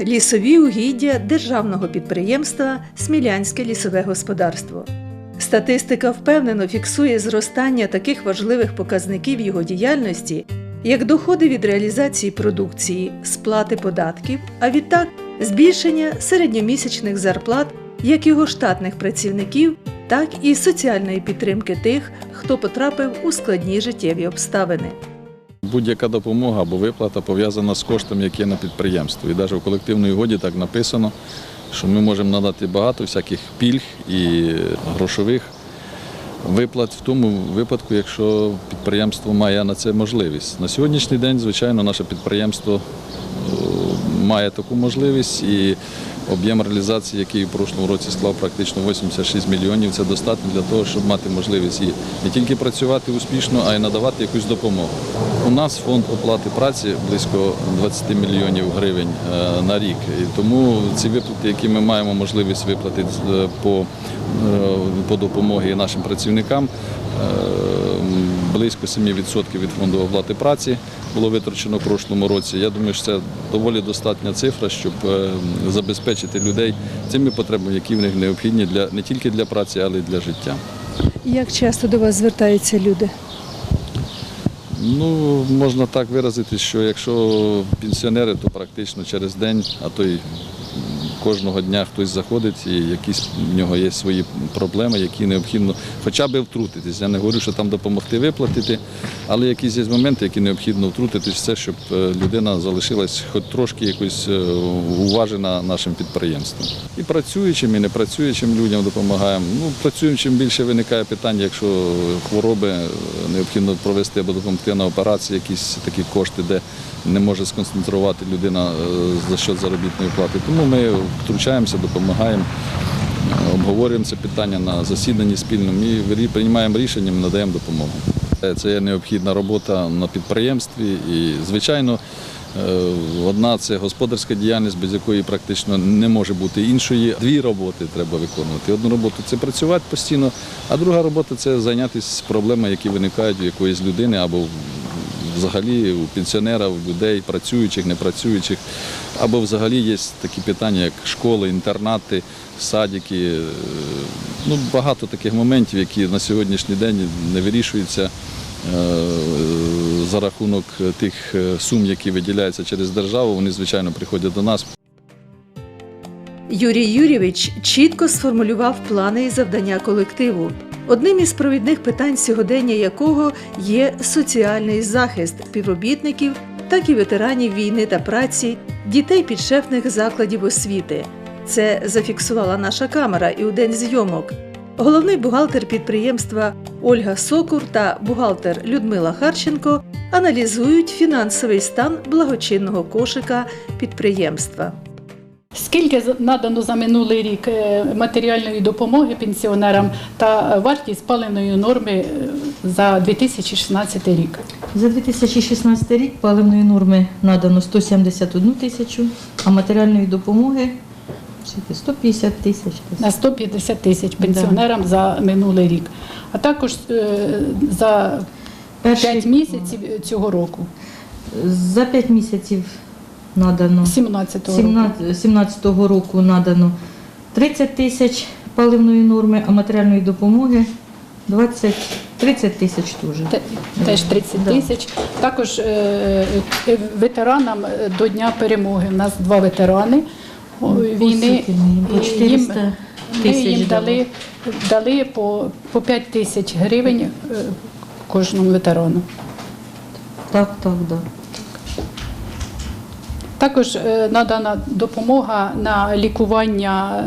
Лісові угіддя державного підприємства Смілянське лісове господарство. Статистика впевнено фіксує зростання таких важливих показників його діяльності, як доходи від реалізації продукції, сплати податків, а відтак збільшення середньомісячних зарплат як його штатних працівників, так і соціальної підтримки тих, хто потрапив у складні життєві обставини. Будь-яка допомога або виплата пов'язана з коштом, який є на підприємстві. І навіть в колективній угоді так написано, що ми можемо надати багато всяких пільг і грошових виплат в тому випадку, якщо підприємство має на це можливість. На сьогоднішній день, звичайно, наше підприємство е, має таку можливість і об'єм реалізації, який в прошлому році склав практично 86 мільйонів, це достатньо для того, щоб мати можливість і не тільки працювати успішно, а й надавати якусь допомогу. У нас фонд оплати праці близько 20 мільйонів гривень е, на рік. І тому ці виплати, які ми маємо можливість виплатити е, по, е, по допомогі нашим працівникам, близько 7% від фонду оплати праці було витрачено в прошлому році. Я думаю, що це доволі достатня цифра, щоб е, забезпечити людей цими потребами, які в них необхідні для не тільки для праці, але й для життя. Як часто до вас звертаються люди? Ну, можна так виразити, що якщо пенсіонери, то практично через день, а то й кожного дня хтось заходить і якісь в нього є свої проблеми, які необхідно хоча б втрутитись. Я не говорю, що там допомогти виплатити, але якісь є моменти, які необхідно втрутитись, все, щоб е, людина залишилась хоч трошки якось е, уважена нашим підприємством. І працюючим, і не працюючим людям допомагаємо. Ну, працюючим більше виникає питання, якщо хвороби е, необхідно провести або допомогти на операції, якісь такі кошти, де не може сконцентрувати людина е, за счет заробітної плати. Тому ми втручаємося, допомагаємо, е, обговорюємо це питання на засіданні спільному і приймаємо рішення, ми надаємо допомогу. Е, Це є необхідна робота на підприємстві і, звичайно, одна це господарська діяльність, без якої практично не може бути іншої. Дві роботи треба виконувати. Одну роботу це працювати постійно, а друга робота це зайнятися проблемами, які виникають у якоїсь людини або взагалі у пенсіонера, у людей, працюючих, непрацюючих, або взагалі є такі питання, як школи, інтернати, садики. Е, Ну, багато таких моментів, які на сьогоднішній день не вирішуються е, за рахунок тих е, сум, які виділяються через державу. Вони, звичайно, приходять до нас. Юрій Юрійович чітко сформулював плани і завдання колективу, одним із провідних питань сьогодення якого є соціальний захист співробітників, так і ветеранів війни та праці, дітей підшефних закладів освіти. Це зафіксувала наша камера і у день зйомок. Головний бухгалтер підприємства Ольга Сокур та бухгалтер Людмила Харченко аналізують фінансовий стан благочинного кошика підприємства. Скільки надано за минулий рік е, матеріальної допомоги пенсіонерам та вартість паливної норми е, за 2016 рік? За 2016 рік паливної норми надано 171 тисячу, а матеріальної допомоги скільки? 150 тисяч. На 150 тисяч пенсіонерам за минулий рік, а також е, за 5 місяців цього року, за 5 місяців надано. 17 року. 17 року надано 30 тисяч паливної норми, а матеріальної допомоги 20, 30 тисяч теж. Теж 30 Да. тисяч. Також е, е, ветеранам е, до Дня перемоги. У нас два ветерани війни. По 400 їм, ми їм дали. дали, дали по, по 5 тисяч гривень е, кожному ветерану. Так, так, так. Також е, надана допомога на лікування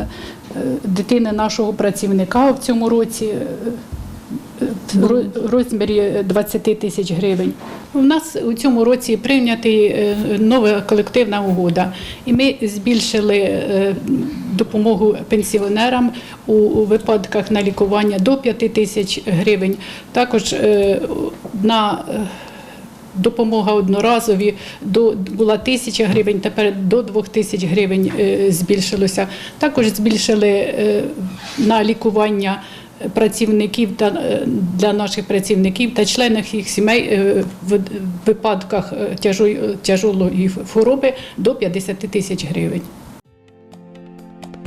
е, дитини нашого працівника в цьому році е, в розмірі 20 тисяч гривень. У нас у цьому році прийнятий е, нова колективна угода, і ми збільшили допомогу пенсіонерам у випадках на лікування до 5 тисяч гривень. Також на Допомога одноразові до була тисяча гривень, тепер до двох тисяч гривень е, збільшилося. Також збільшили е, на лікування працівників та е, для наших працівників та членів їх сімей в випадках тяжолої хвороби до 50 тисяч гривень.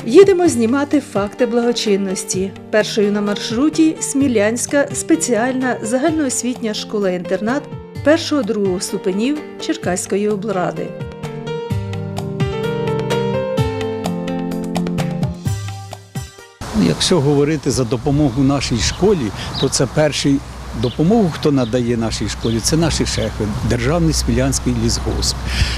Їдемо знімати факти благочинності. Першою на маршруті Смілянська спеціальна загальноосвітня школа-інтернат першого-другого ступенів Черкаської облради. Якщо говорити за допомогу нашій школі, то це перший допомогу, хто надає нашій школі, це наші шефи, Державний Смілянський лісгосп.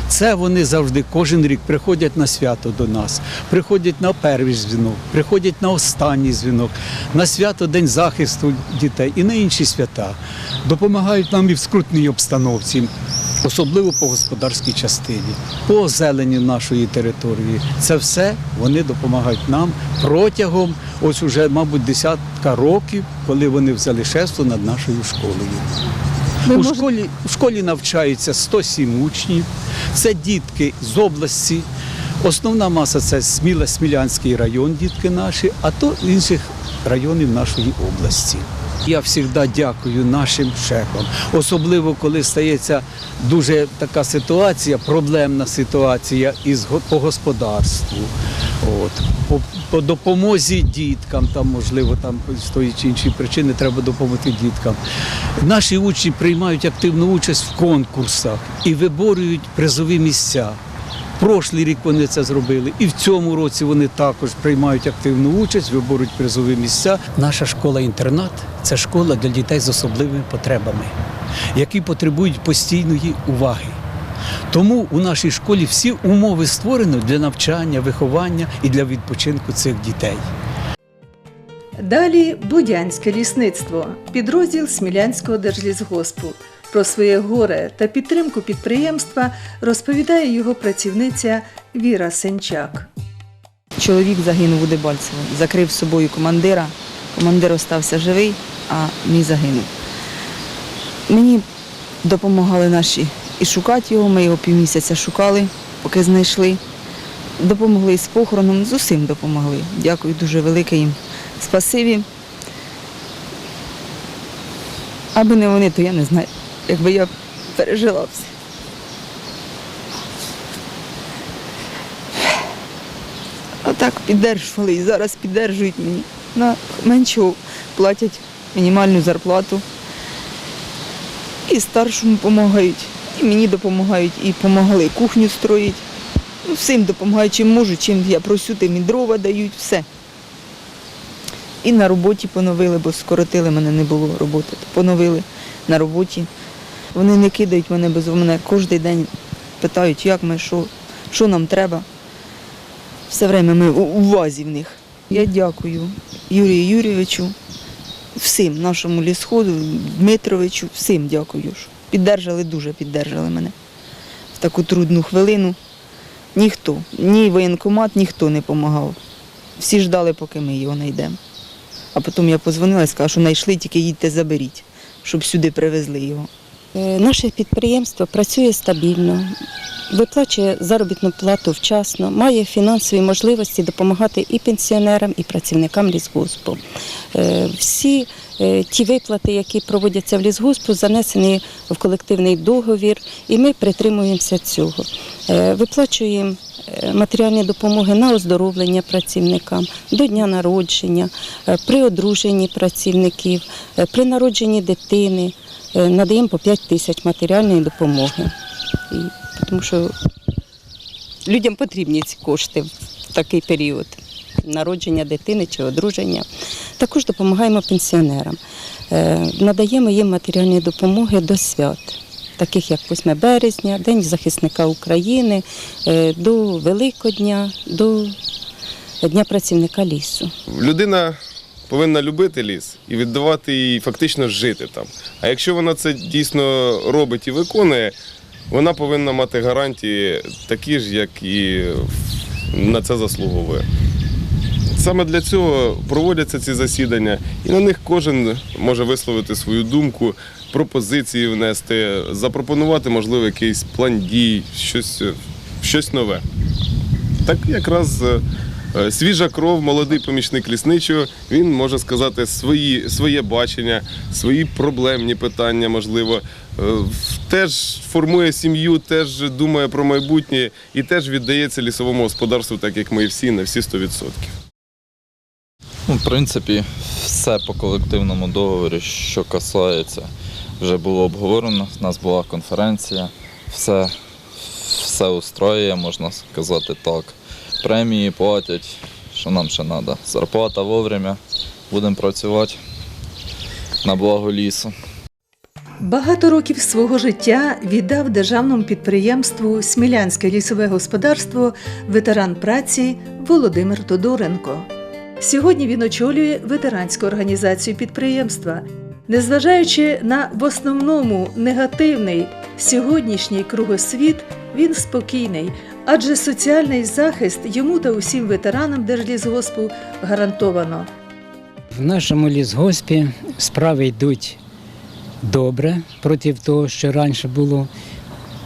Це вони завжди кожен рік приходять на свято до нас, приходять на перший дзвінок, приходять на останній дзвінок, на свято День захисту дітей і на інші свята. Допомагають нам і в скрутній обстановці. Особливо по господарській частині, по озеленню нашої території. Це все вони допомагають нам протягом ось уже, мабуть, десятка років, коли вони взяли шефство над нашою школою. У школі, у школі навчаються 107 учнів. Це дітки з області. Основна маса це Сміла, Смілянський район, дітки наші, а то інших районів нашої області. Я завжди дякую нашим шефам, особливо коли стається дуже така ситуація, проблемна ситуація із по господарству. От. По, по допомозі діткам, там, можливо, там з тої чи іншої причини треба допомогти діткам. Наші учні приймають активну участь в конкурсах і виборюють призові місця. Прошлий рік вони це зробили, і в цьому році вони також приймають активну участь, виборуть призові місця. Наша школа-інтернат це школа для дітей з особливими потребами, які потребують постійної уваги. Тому у нашій школі всі умови створені для навчання, виховання і для відпочинку цих дітей. Далі Будянське лісництво, підрозділ Смілянського держлісгоспу. Про своє горе та підтримку підприємства розповідає його працівниця Віра Сенчак. Чоловік загинув у Дебальцево, закрив собою командира. Командир остався живий, а мій загинув. Мені допомагали наші і шукати його. Ми його півмісяця шукали, поки знайшли. Допомогли з похороном, з усім допомогли. Дякую дуже велике їм. Спасибі. Аби не вони, то я не знаю, якби я пережила все. Отак піддержували і зараз піддержують мені. На меншого платять мінімальну зарплату. І старшому допомагають, і мені допомагають, і допомагали кухню строїть. Ну, всім допомагають, чим можуть, чим я просю, тим і дрова дають, все. І на роботі поновили, бо скоротили мене, не було роботи. Поновили на роботі. Вони не кидають мене без мене. Кожен день питають, як ми, що, що нам треба. Все время ми у увазі в них. Я дякую Юрію Юрійовичу, всім нашому лісходу, Дмитровичу, всім дякую. що Піддержали, дуже піддержали мене в таку трудну хвилину. Ніхто, ні воєнкомат, ніхто не допомагав. Всі ждали, поки ми його знайдемо. А потім я позвонила і сказала, що знайшли, тільки їдьте заберіть, щоб сюди привезли його. Е, Наше підприємство працює стабільно, виплачує заробітну плату вчасно, має фінансові можливості допомагати і пенсіонерам, і працівникам лісгоспу. Е, Всі е, ті виплати, які проводяться в лісгоспу, занесені в колективний договір, і ми притримуємося цього. Виплачуємо матеріальні допомоги на оздоровлення працівникам, до дня народження, при одруженні працівників, при народженні дитини. Е, надаємо по 5 тисяч матеріальної допомоги. І, тому що людям потрібні ці кошти в такий період народження дитини чи одруження. Також допомагаємо пенсіонерам. Е, Надаємо їм матеріальні допомоги до свят, таких як 8 березня, День захисника України, е, до Великодня, до Дня працівника лісу. Людина повинна любити ліс і віддавати і фактично жити там. А якщо вона це дійсно робить і виконує, вона повинна мати гарантії такі ж, як і на це заслуговує. Саме для цього проводяться ці засідання, і на них кожен може висловити свою думку, пропозиції внести, запропонувати, можливо, якийсь план дій, щось, щось нове. Так якраз е, свіжа кров, молодий помічник лісничого. Він може сказати свої, своє бачення, свої проблемні питання, можливо. Е, Теж формує сім'ю, теж думає про майбутнє і теж віддається лісовому господарству, так як ми всі, на всі 100%. Ну, в принципі, все по колективному договорі, що касається, вже було обговорено. У нас була конференція, все, все устроює, можна сказати так. Премії платять, що нам ще треба. Зарплата вовремя, будемо працювати на благо лісу. Багато років свого життя віддав державному підприємству Смілянське лісове господарство ветеран праці Володимир Тодоренко. Сьогодні він очолює ветеранську організацію підприємства. Незважаючи на в основному негативний сьогоднішній кругосвіт, він спокійний, адже соціальний захист йому та усім ветеранам Держлісгоспу гарантовано. В нашому лісгоспі справи йдуть добре проти того, що раніше було.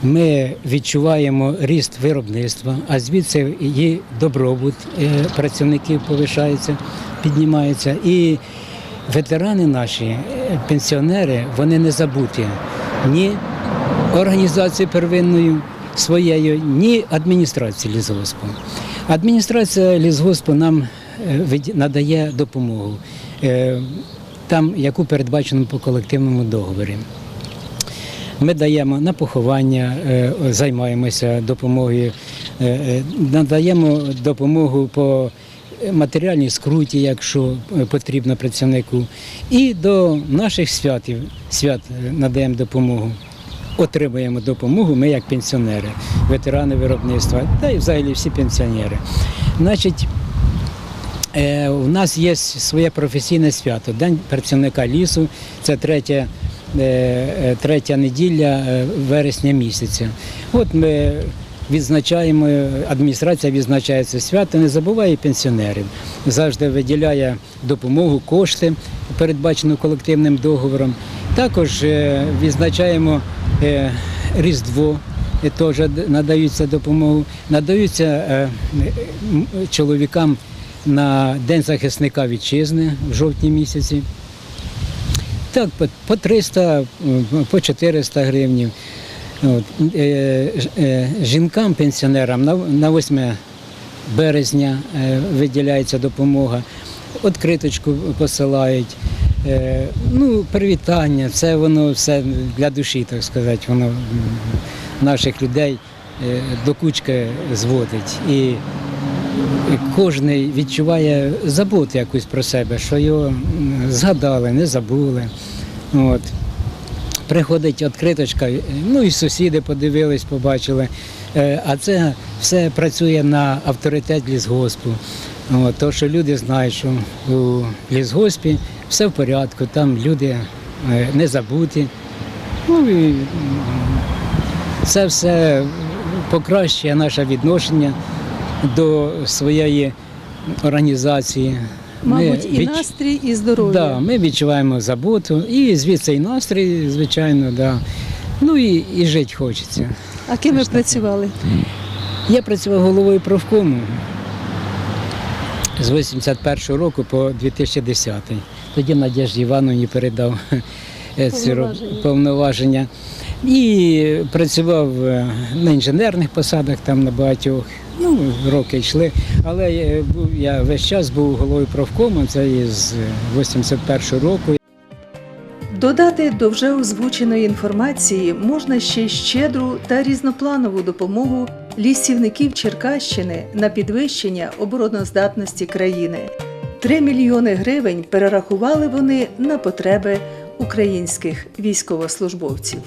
Ми відчуваємо ріст виробництва, а звідси і добробут е, працівників повишається, піднімається. І ветерани наші, е, пенсіонери, вони не забуті ні організацією первинною своєю, ні адміністрацією лісгоспу. Адміністрація лісгоспу нам е, надає допомогу, е, там, яку передбачено по колективному договорі. Ми даємо на поховання, е, займаємося допомогою, надаємо допомогу по матеріальній скруті, якщо потрібно працівнику. І до наших святів, свят надаємо допомогу. Отримуємо допомогу ми як пенсіонери, ветерани виробництва, та й взагалі всі пенсіонери. Значить, Е, У нас є своє професійне свято День працівника лісу. Це третя, е, е, третя неділя вересня місяця. От ми відзначаємо, адміністрація відзначає це свято, не забуває пенсіонерів. Завжди виділяє допомогу, кошти, передбачену колективним договором. Також е, відзначаємо е, Різдво. Теж надаються допомогу, надаються е, чоловікам на День захисника вітчизни в жовтні місяці. Так, по- по 300, м, по 400 гривнів. От. е, е, Жінкам, пенсіонерам на, на 8 березня е, виділяється допомога, откриточку посилають. Ну, привітання, це воно все для душі, так сказати, воно наших людей до кучки зводить. І кожен відчуває заботу якусь про себе, що його згадали, не забули. От. Приходить відкриточка, ну і сусіди подивились, побачили. Е, А це все працює на авторитет лісгоспу. От, то, що люди знають, що у лісгоспі все в порядку, там люди е, не забуті. Ну і це все покращує наше відношення до своєї організації. Мабуть, і відч- настрій, і здоров'я. Да, ми відчуваємо заботу, і звідси і настрій, звичайно, да. Ну і, і жити хочеться. А ким ви працювали? Я працював головою профкому з 81 року по 2010. Тоді Надежді Івановні передав е, ці Повноваження. повноваження. І працював е, на інженерних посадах, там на багатьох. Ну, роки йшли. Але я, я весь час був головою профкому, це із 81 року. Додати до вже озвученої інформації можна ще щедру та різнопланову допомогу лісівників Черкащини на підвищення обороноздатності країни. 3 мільйони гривень перерахували вони на потреби українських військовослужбовців.